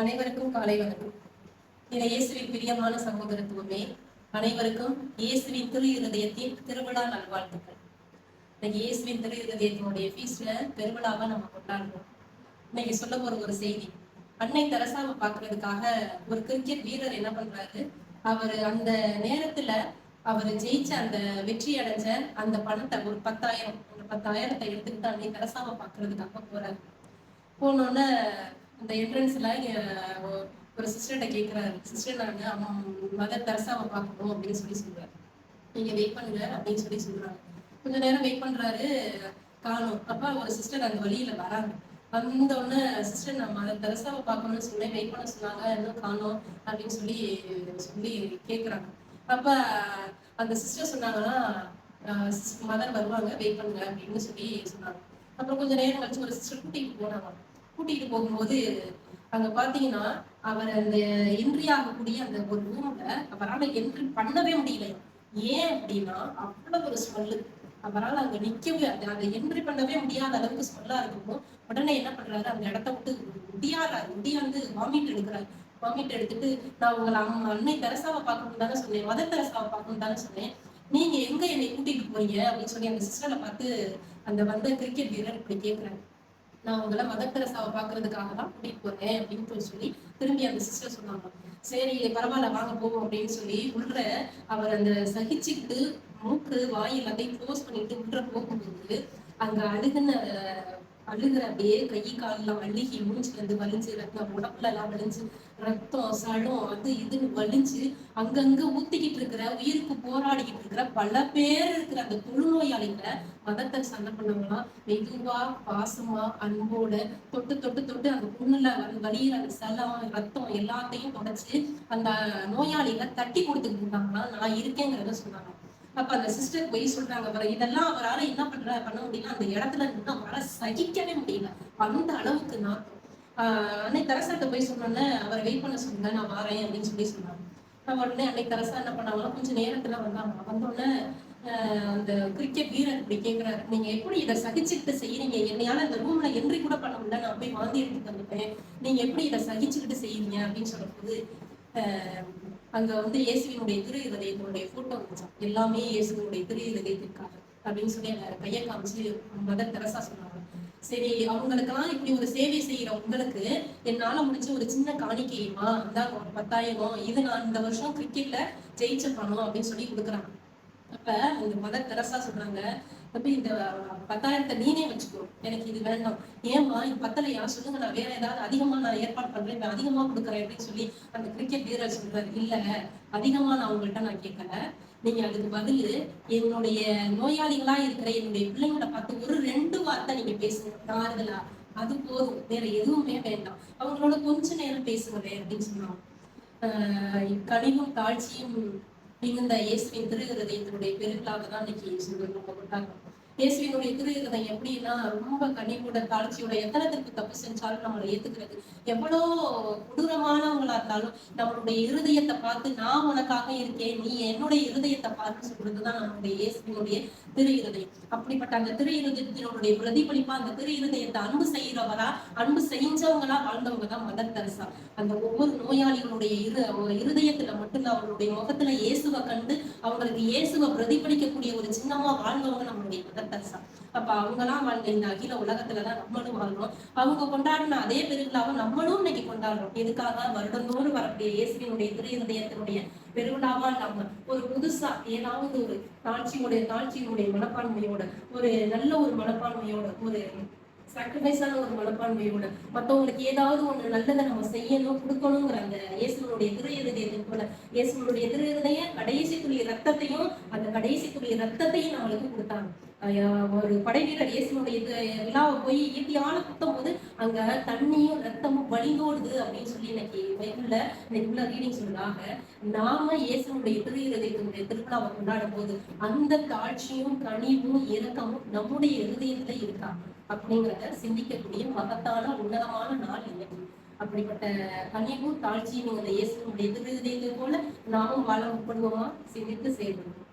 அனைவருக்கும் காலை வணக்கம். இதை இயேசுவின் பிரியமான சகோதரத்துவமே. அனைவருக்கும் இயேசுவின் திரு இருதயத்தின் திருவிழா நல்வாழ்த்துக்கள். இன்னைக்கு இயேசுவின் திரு இருதயத்தினுடைய ஃபீஸ்ட்ல பெருவிழாவை நம்ம கொண்டாடுறோம். இன்னைக்கு சொல்ல போற ஒரு செய்தி. அன்னை தெரசாவை பாக்குறதுக்காக ஒரு கிரிக்கெட் வீரர் என்ன பண்றாரு? அவர் அந்த நேரத்துல அவர் ஜெயிச்ச அந்த வெற்றி அடைஞ்ச அந்த பணத்தை ஒரு பத்தாயிரம் ஒரு பத்தாயிரத்தை எடுத்துக்கிட்டு அன்னை தெரசாவை பாக்குறதுக்காக போறாரு. போனோன்னு அந்த என்ட்ரன்ஸ்ல ஒரு சிஸ்டர்கிட்ட கேட்கிறாரு சிஸ்டர் நான் மதர் தெரசாவை பார்க்கணும் அப்படின்னு சொல்லி சொல்றாரு. நீங்க வெயிட் பண்ணுங்க அப்படின்னு சொல்லி சொல்றாங்க. கொஞ்ச நேரம் வெயிட் பண்றாரு காணும். அப்பா ஒரு சிஸ்டர் அந்த வழியில வராங்க. வந்த உடனே சிஸ்டர் நான் மதர் தெரசாவை பார்க்கணும்னு சொன்னேன். வெயிட் பண்ண சொன்னாங்க. இன்னும் காணும் அப்படின்னு சொல்லி சொல்லி கேட்குறாங்க அப்ப அந்த சிஸ்டர் சொன்னாங்கன்னா மதர் வருவாங்க. வெயிட் பண்ணுங்க அப்படின்னு சொல்லி சொன்னாங்க. அப்புறம் கொஞ்சம் நேரம் கழிச்சு ஒரு சிஸ்டர் கூட்டிகிட்டு போனாங்க. கூட்டிட்டு போகும்போது அங்க பாத்தீங்கன்னா அவர் அந்த என்ட்ரி ஆகக்கூடிய அந்த ஒரு ரூம்ல அவரால் என்ட்ரி பண்ணவே முடியல. ஏன் அப்படின்னா அவ்வளவு ஒரு ஸ்மெல்லு அவரால் அங்க நிக்கவே அந்த அந்த என்ட்ரி பண்ணவே முடியாத அளவுக்கு ஸ்மெல்லா இருக்கும். உடனே என்ன பண்றாரு அந்த இடத்த விட்டு முடியாறாரு முடியாது வாமிட் எடுக்கிறாரு. வாமிட் எடுத்துட்டு நான் உங்களை அம்மா அன்னை தெரசாவை பார்க்கணும் தானே சொன்னேன் மத தெரசாவை பார்க்கணும் தானே சொன்னேன். நீங்க எங்க என்னை கூட்டிட்டு போறீங்க? அப்படின்னு சொல்லி அந்த சிஸ்டரை பார்த்து அந்த வந்த கிரிக்கெட் வீரர் இப்படி கேட்கிறாரு நான் உங்களை மதர் தெரசாவை பாக்குறதுக்காக தான் கூட்டிட்டு போறேன் அப்படின்னு சொல்லி திரும்பி அந்த சிஸ்டர் சொன்னாங்க. சரி பரவாயில்ல வாங்க போவோம் அப்படின்னு சொல்லி உள்ள அவர் அந்த சகிச்சுக்கிட்டு மூக்கு வாய் எல்லாத்தையும் க்ளோஸ் பண்ணிட்டு உள்ள போகும்போது அங்க அழுகுன அழுகுற அப்படியே கை காலெல்லாம் வலிகி மூஞ்சில வந்து வலிஞ்சு ரத்தம் உடம்புல எல்லாம் வலிஞ்சு ரத்தம் சடம் அது இதுன்னு வலிஞ்சு அங்கங்க ஊத்திக்கிட்டு இருக்கிற உயிருக்கு போராடிக்கிட்டு இருக்கிற பல பேர் இருக்கிற அந்த தொழுநோயாளிகளை மதத்தை சண்டை பண்ணவங்களாம் மெதுவா பாசமா அன்போட தொட்டு தொட்டு தொட்டு அந்த புண்ணுல வந்து வலியிற அந்த சலம் ரத்தம் எல்லாத்தையும் தொடச்சு அந்த நோயாளிகளை தட்டி கொடுத்துக்கிட்டு இருந்தாங்களாம் நான் இருக்கேங்கிறத சொன்னாங்க. அப்ப அந்த சிஸ்டர் போய் சொல்றாங்க அவரை இதெல்லாம் அவரால் என்ன பண்ற? பண்ண முடியல. அந்த இடத்துல இருந்து அவரால் சகிக்கவே முடியல. அந்த அளவுக்கு நான் அன்னை தரசாட்ட போய் சொன்னோன்னே அவரை வெயிட் பண்ண சொல்லுங்க நான் வரேன் அப்படின்னு சொல்லி சொன்னாங்க. நான் உடனே அன்னைக்கு தரசா என்ன பண்ணாங்கன்னா கொஞ்சம் நேரத்துல வந்தாங்க. வந்தோடனே அந்த கிரிக்கெட் வீரர் இப்படி கேட்கிறாரு நீங்க எப்படி இதை சகிச்சுக்கிட்டு செய்யறீங்க என்னையால இந்த ரூம்ல என்ட்ரி கூட பண்ண முடியல. நான் போய் வாந்தி எடுத்து வந்துட்டேன். நீங்க எப்படி இதை சகிச்சுக்கிட்டு செய்யறீங்க அப்படின்னு சொல்லும்போது அங்க வந்து இயேசுவினுடைய திரு இதயத்தினுடைய போட்டோ இருந்துச்சான் எல்லாமே இயேசுவினுடைய திரு இதயத்திற்காக அப்படின்னு சொல்லி கையை காமிச்சு மதர் தெரசா சொன்னாங்க. சரி அவங்களுக்கெல்லாம் இப்படி ஒரு சேவை செய்யற உங்களுக்கு என்னால முடிஞ்ச ஒரு சின்ன காணிக்கையுமா? அந்த ஒரு பத்தாயிரம். இது நான் இந்த வருஷம் கிரிக்கெட்ல ஜெயிச்ச பணம் அப்படின்னு சொல்லி கொடுக்குறாங்க. அப்ப இந்த மதர் தெரசா சொல்றாங்க அப்ப இந்த பத்தாயிரத்தை நீனே வச்சுக்கோ. எனக்கு இது வேண்டாம் ஏமா இது பத்தலையா? சொல்லுங்க நான் வேற ஏதாவது அதிகமா நான் ஏற்பாடு பண்றேன் அதிகமா கொடுக்குறேன் அப்படின்னு சொல்லி அந்த கிரிக்கெட் வீரர் சொல்றாரு. இல்ல அதிகமா நான் உங்கள்கிட்ட நான் கேட்கல நீங்க அதுக்கு பதில் என்னுடைய நோயாளிகளா இருக்கிற என்னுடைய பிள்ளைங்களை பார்த்து ஒரு ரெண்டு வார்த்தை நீங்க பேசுங்க. ஆறுதலா அது போதும். வேற எதுவுமே வேண்டாம். அவங்களோட கொஞ்ச நேரம் பேசுங்களேன் அப்படின்னு சொன்னாங்க. கனிவும் தாழ்ச்சியும் மிகுந்த இயேசுவின் திரு இருதயத்தினுடைய பெருக்களாக தான் இன்னைக்கு கொண்டாங்க இயேசுவினுடைய திரு இருதயம் எப்படின்னா ரொம்ப கனிவோட தாழ்ச்சியோட எத்தனத்திற்கு தப்பு செஞ்சாலும் நம்மளை ஏத்துக்கிறது. எவ்வளோ கொடூரமானவங்களா இருந்தாலும் நம்மளுடைய இருதயத்தை பார்த்து நான் உனக்காக இருக்கேன் நீ என்னுடைய இருதயத்தை பார்த்து சொல்றதுதான் நம்மளுடைய இயேசுவினுடைய திரு இருதயம் அப்படிப்பட்ட அந்த திரு இருதயத்தினுடைய பிரதிபலிப்பா அந்த திரு இருதயத்தை அன்பு செய்யறவரா அன்பு செஞ்சவங்களா வாழ்ந்தவங்க தான் மதர் தரசா. அந்த ஒவ்வொரு நோயாளிகளுடைய இரு இருதயத்துல மட்டும்தான் அவங்களுடைய முகத்துல இயேசுவை கண்டு அவங்களுக்கு இயேசுவை பிரதிபலிக்கக்கூடிய ஒரு சின்னமா வாழ்ந்தவங்க நம்மளுடைய மதர் தரசா அப்ப அவங்கலாம் வாழ்ந்த இந்த அகில உலகத்துலதான் நம்மளும் வாழ்றோம் அவங்க கொண்டாடின அதே பெருவிழாவை நம்மளும் இன்னைக்கு கொண்டாடுறோம். எதுக்காக? வருடந்தோறும் வரக்கூடிய இயேசுவினுடைய திரு இருதயத்தினுடைய பெருவிழாவா நம்ம ஒரு புதுசா ஏதாவது ஒரு தாழ்ச்சியுடைய தாழ்ச்சியினுடைய மனப்பான்மையோட ஒரு நல்ல ஒரு மனப்பான்மையோட ஒரு சாக்ரிஃபைஸான ஒரு மனப்பான்மையோட மற்றவங்களுக்கு ஏதாவது ஒன்று நல்லதை நம்ம செய்யணும் கொடுக்கணுங்கிற அந்த இயேசுனுடைய திரு இருதயத்தை போல இயேசுனுடைய திரு இருதய கடைசி துளி ரத்தத்தையும் அந்த கடைசி துளி ரத்தத்தையும் நம்மளுக்கு கொடுத்தாங்க. ஒரு படை வீரர் இயேசுனுடைய விழாவை போய் இயற்கையான குத்தும் போது அங்க தண்ணியும் ரத்தமும் வழிந்தோடுது அப்படின்னு சொல்லி இன்னைக்கு பைபிள்ல இன்னைக்கு ரீடிங் சொல்றாங்க. நாம இயேசுனுடைய திரு இருதயத்தினுடைய திருவிழாவை கொண்டாடும் போது அந்த காட்சியும் கனிவும் இறக்கமும் நம்முடைய இருதயத்துல இருக்கா? அப்படிங்கிறத சிந்திக்கக்கூடிய மகத்தான உன்னதமான நாள் இன்னைக்கு அப்படிப்பட்ட கனிவும் தாழ்ச்சியும் இந்த இயேசுடைய எதிர்விதைகள் போல நாமும் வாழ முற்படுவோமா சிந்தித்து செயல்படுவோம்.